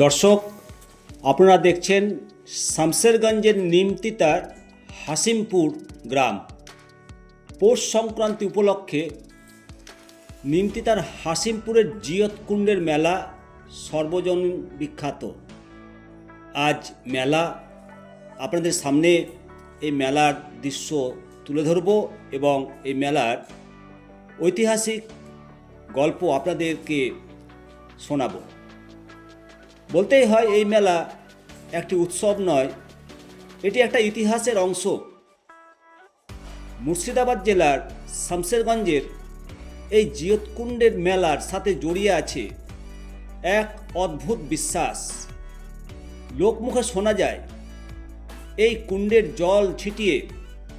দর্শক, আপনারা দেখছেন শামসেরগঞ্জের নিমতিতার হাসিমপুর গ্রাম। পৌষ সংক্রান্তি উপলক্ষে নিমতিতার হাসিমপুরের জিয়ত কুণ্ডের মেলা সর্বজন বিখ্যাত। আজ মেলা আপনাদের সামনে এই মেলার দৃশ্য তুলে ধরব এবং এই মেলার ঐতিহাসিক গল্প আপনাদেরকে শোনাবো। বলতেই হয় এই মেলা একটি উৎসব নয়, এটি একটা ইতিহাসের অংশ। মুর্শিদাবাদ জেলার শামসেরগঞ্জের এই জিয়তকুণ্ডের মেলার সাথে জড়িয়ে আছে এক অদ্ভুত বিশ্বাস। লোকমুখে শোনা যায়, এই কুণ্ডের জল ছিটিয়ে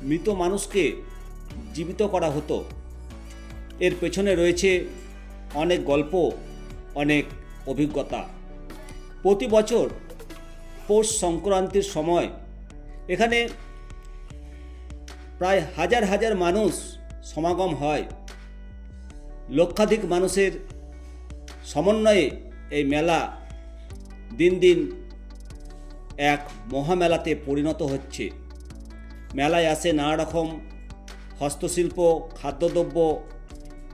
মৃত মানুষকে জীবিত করা হতো। এর পেছনে রয়েছে অনেক গল্প, অনেক অভিজ্ঞতা। প্রতি বছর পৌষ সংক্রান্তির সময় এখানে প্রায় হাজার হাজার মানুষ সমাগম হয়। লক্ষাধিক মানুষের সমন্বয়ে এই মেলা দিন দিন এক মহামেলাতে পরিণত হচ্ছে। মেলায় আসে নানা রকম হস্তশিল্প, খাদ্যদ্রব্য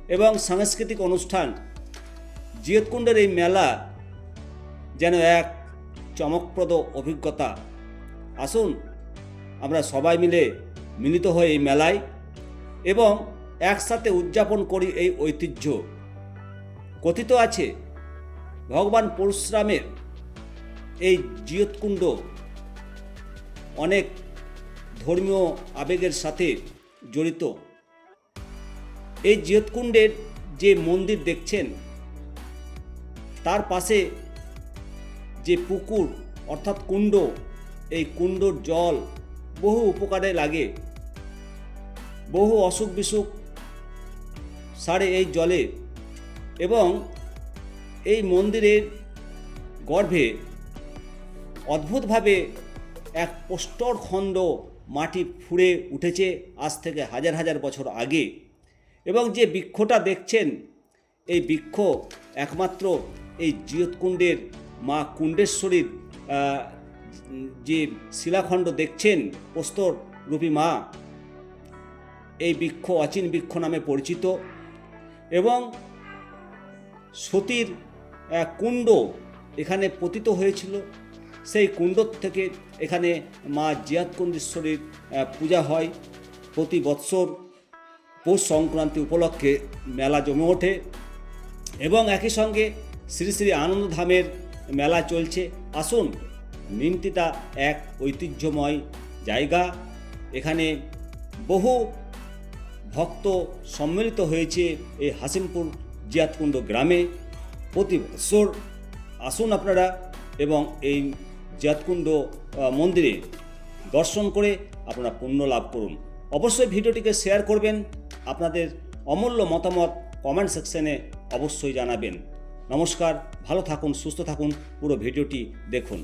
এবং সাংস্কৃতিক অনুষ্ঠান। জিয়তকুণ্ডের এই মেলা যেন এক চমকপ্রদ অভিজ্ঞতা। আসুন, আমরা সবাই মিলে মিলিত হয়ে এই মেলায় এবং একসাথে উদযাপন করি এই ঐতিহ্য। কথিত আছে, ভগবান পরশুরামের এই জিয়তকুণ্ড অনেক ধর্মীয় আবেগের সাথে জড়িত। এই জিয়তকুণ্ডের যে মন্দির দেখছেন, তার পাশে যে পুকুর, অর্থাৎ কুণ্ড, এই কুণ্ডর জল বহু উপকারে লাগে। বহু অসুখ বিসুখ সারে এই জলে এবং এই মন্দিরের গর্ভে অদ্ভুতভাবে এক প্রস্তর খণ্ড মাটি ফুঁড়ে উঠেছে আজ থেকে হাজার হাজার বছর আগে এবং যে বৃক্ষটা দেখছেন, এই বৃক্ষ একমাত্র এই জিয়তকুণ্ডের মা কুণ্ডেশ্বরীর যে শিলাখণ্ড দেখছেন, প্রস্তর রূপী মা, এই বৃক্ষ অচিন বৃক্ষ নামে পরিচিত এবং সতীর কুণ্ড এখানে পতিত হয়েছিল। সেই কুণ্ড থেকে এখানে মা জিয়াতকুণ্ডেশ্বরীর পূজা হয়। প্রতি বৎসর পৌষ সংক্রান্তি উপলক্ষে মেলা জমে ওঠে এবং একই সঙ্গে শ্রী শ্রী আনন্দধামের মেলা চলছে। আসুন নিমতিতা এক ঐতিহ্যময় জায়গা। এখানে বহু ভক্ত সম্মিলিত হয়েছে এই হাসিমপুর জিয়াতকুণ্ড গ্রামে। প্রতি বছর আসুন আপনারা এবং এই জিয়াতকুণ্ড মন্দিরে দর্শন করে আপনারা পুণ্য লাভ করুন। অবশ্যই ভিডিওটিকে শেয়ার করবেন। আপনাদের অমূল্য মতামত কমেন্ট সেকশনে অবশ্যই জানাবেন। নমস্কার ভালো থাকুন সুস্থ থাকুন পুরো ভিডিওটি দেখুন।